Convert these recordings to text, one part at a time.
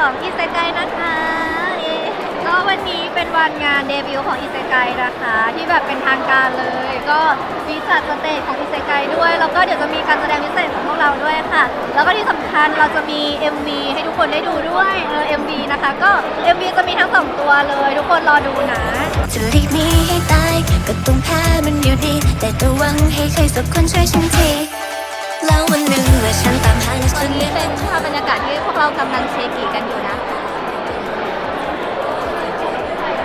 ของอิเกายนะคะก็วันนี้เป็นวันงานเดบิวต์ของอิสกายนะคะ ที่แบบเป็นทางการเลย ก็มีจัดสเตจของอิสกายด้วย แล้วก็เดี๋ยวจะมีการแสดงพิเศษของพวกเราด้วยค่ะ แล้วก็ที่สำคัญเราจะมี MV ให้ทุกคนได้ดูด้วยเออ MV นะคะ ก็ MV จะมีทั้งสองตัวเลย ทุกคนรอดูนะ จะรีบมีให้ตายก็ต้องแพ้มันอยู่ดี แต่ระวังให้ใครสักคนช่วยฉันที วันหนึ่งเมื่อฉันตามหาตฉัอนนี้เป็นภาพบรรยากาศที่พวกเรากำลังเชกิกันอยู่นะ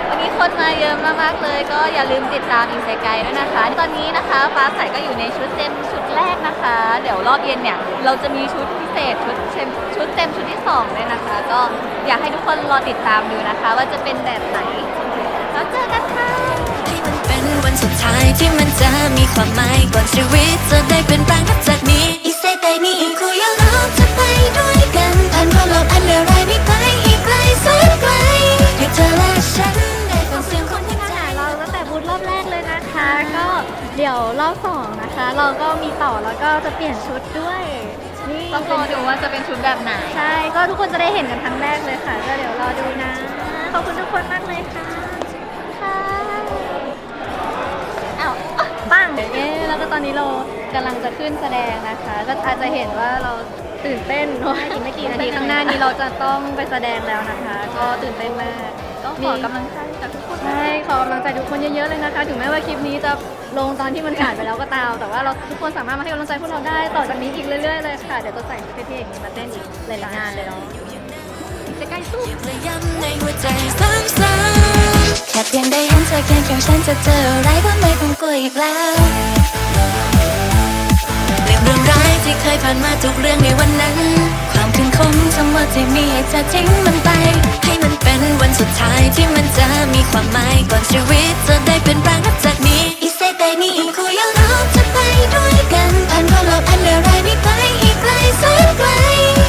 วันนี้คนมาเยอะมากๆเลย ก็อย่าลืมติดตามอินไซไกด้วยนะคะ ตอนนี้นะคะฟ้าใสก็อยู่ในชุดเต็มชุดแรกนะคะ เดี๋ยวรอบเย็นเนี่ย เราจะมีชุดพิเศษชุดเต็มชุดเต็มชุดที่สองเลยนะคะ ก็อยากให้ทุกคนรอติดตามดูนะคะ ว่าจะเป็นแบบไหนแล้วเจอกันค่ะให้มันเป็นวันสุดท้ายที่มันจะมีความหมายก่อนชีวิตจะได้เป็น มีต่อแล้วก็จะเปลี่ยนชุดด้วยนี่ต้องรอดูว่าจะเป็นชุดแบบไหน ใช่ ก็ทุกคนจะได้เห็นกันครั้งแรกเลยค่ะ ก็เดี๋ยวรอดูนะ ขอบคุณทุกคนมากเลยค่ะ ค่ะอ้าวปังเอ๊ะแล้วก็ตอนนี้เรากำลังจะขึ้นแสดงนะคะ ก็อาจจะเห็นว่าเราตื่นเต้นเพราะว่าอีกไม่กี่นาทีข้างหน้านี้เราจะต้องไปแสดงแล้วนะคะ ก็ตื่นเต้นมาก ก็ขอกำลังใจจากทุกคนใช่ขอกำลังใจทุกคนเยอะๆเลยนะคะ ถึงแม้ว่าคลิปนี้จะลงตอนที่มันผ่านไปแล้วก็ตาม แต่ว่าเราทุกคนสามารถมาให้กำลังใจพวกเราได้ต่อจากนี้อีกเรื่อยๆเลยค่ะ เดี๋ยวจะใส่ชุดเท่ๆอย่างนี้มาเต้นอีกหลายๆงานเลยเนาะจะใกล้สู้และย้ำในหัวใจซ้ำๆแค่เพียงได้เห็นเธอเคียงเคียงฉันจะเจออะไรก็ไม่ต้องกลัวอีกแล้วเรื่องเรื่องร้ายที่เคยผ่านมาทุกเรื่องในวันนั้น ความคืนคมทั้งหมดที่มีให้เธอทิ้งมันไปให้มัน เป็นวันสุดท้ายที่มันจะมีความหมายก่อนชีวิตจะได้เป็นแปลงนับจากนี้ อีเซเตนี่อีกคุยเราจะไปด้วยกันผ่านความโลภอันเดรายไม่ไปอีกไกลแสนไกล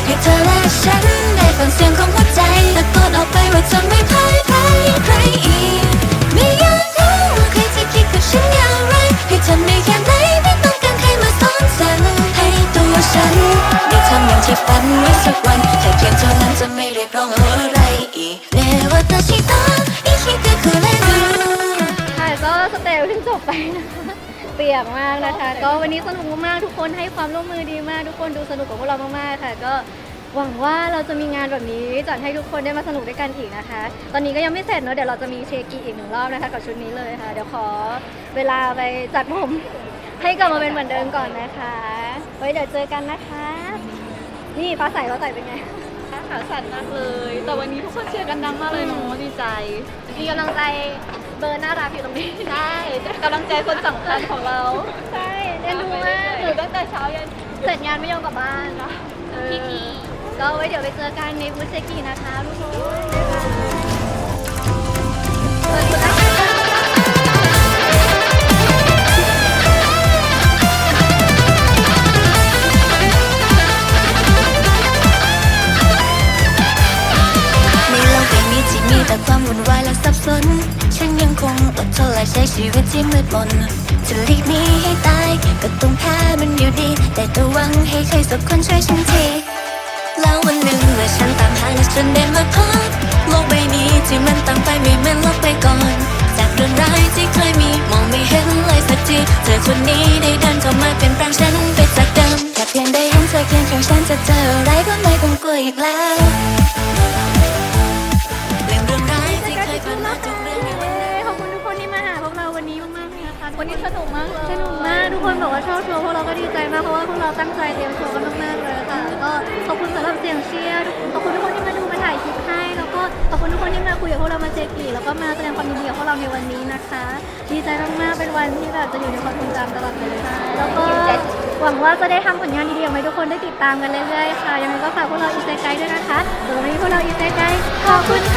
ให้เธอและฉันได้ฟังเสียงของหัวใจตะโกนออกไปว่าจะไม่พ่ายแพ้ใครอีกไม่อยากรู้ว่าใครจะคิดกับฉันอย่างไรให้ทำได้แค่ไหนไม่ต้องการใครมาสอนสั่งให้ตัวฉันได้ทำอย่างที่ฝันไว้สักวันแค่เพียงเท่านั้นจะ ปียกมากนะคะ ก็วันนี้สนุกมากๆทุกคนให้ความร่วมมือดีมาก ทุกคนดูสนุกกับพวกเรามากๆค่ะ ก็หวังว่าเราจะมีงานแบบนี้จัดให้ทุกคนได้มาสนุกด้วยกันอีกนะคะ ตอนนี้ก็ยังไม่เสร็จเนอะเดี๋ยวเราจะมีเชกีอีกหนึ่งรอบนะคะกับชุดนี้เลยค่ะ เดี๋ยวขอเวลาไปจัดผมให้กลับมาเป็นเหมือนเดิมก่อนนะคะไว้เดี๋ยวเจอกันนะคะ นี่ฟ้าใสฟ้าใสเป็นไง ขาสั่นมากเลย แต่วันนี้ทุกคนเชียร์กันดังมากเลยเนาะดีใจ มีกำลังใจ เบอร์น่ารักอยู่ตรงนี้ใช่กำลังใจคนสำคัญของเรา ใช่เอ็นดูมากอยู่ตั้งแต่เช้ายันเสร็จงานไม่ยอมกลับบ้านเนาะพี่พี่ก็ไว้เดี๋ยวไปเจอกันในบูธเซกินะคะทุกคนบ๊ายบาย ใช้ชีวิตที่มืดมนจะหลีกหนีให้ตาย ก็ต้องแพ้มันอยู่ดี แต่ระวังให้ใครสักคนช่วยฉันที แล้ววันหนึ่งเมื่อฉันตามหาและฉันได้มาพบโลกใบนี้ที่มันต่างไปไม่เหมือนโลกไปก่อน จากเรื่องร้ายที่เคยมีมองไม่เห็นเลยสักที เธอคนนี้ได้เดินเข้ามาเป็นแปลงฉันไปจากเดิมแค่เพียงได้เห็นเธอเคียงข้างฉันจะเจออะไรก็ไม่ต้องกลัวอีกแล้ว วันนี้สนุกมากเลยสนุกมากทุกคนบอกว่าชอบโชว์พวกเราก็ดีใจมากเพราะว่าพวกเราตั้งใจเตรียมโชว์กันมากๆเลยค่ะก็ขอบคุณสำหรับเสียงเชียร์ขอบคุณทุกคนที่มาดูมาถ่ายคลิปให้แล้วก็ขอบคุณทุกคนที่มาคุยกับพวกเรามาเจกีแล้วก็มาแสดงความยินดีกับพวกเราในวันนี้นะคะดีใจมากๆเป็นวันที่แบบจะอยู่ในความทรงจำตลอดไปเลยค่ะแล้วก็หวังว่าจะได้ทำผลงานดีๆออกมาให้ทุกคนได้ติดตามกันเรื่อยๆค่ะยังไงก็ฝากพวกเราอีเซไกด้วยนะคะสำหรับวันนี้พวกเราอีเซไกขอบคุณค่ะ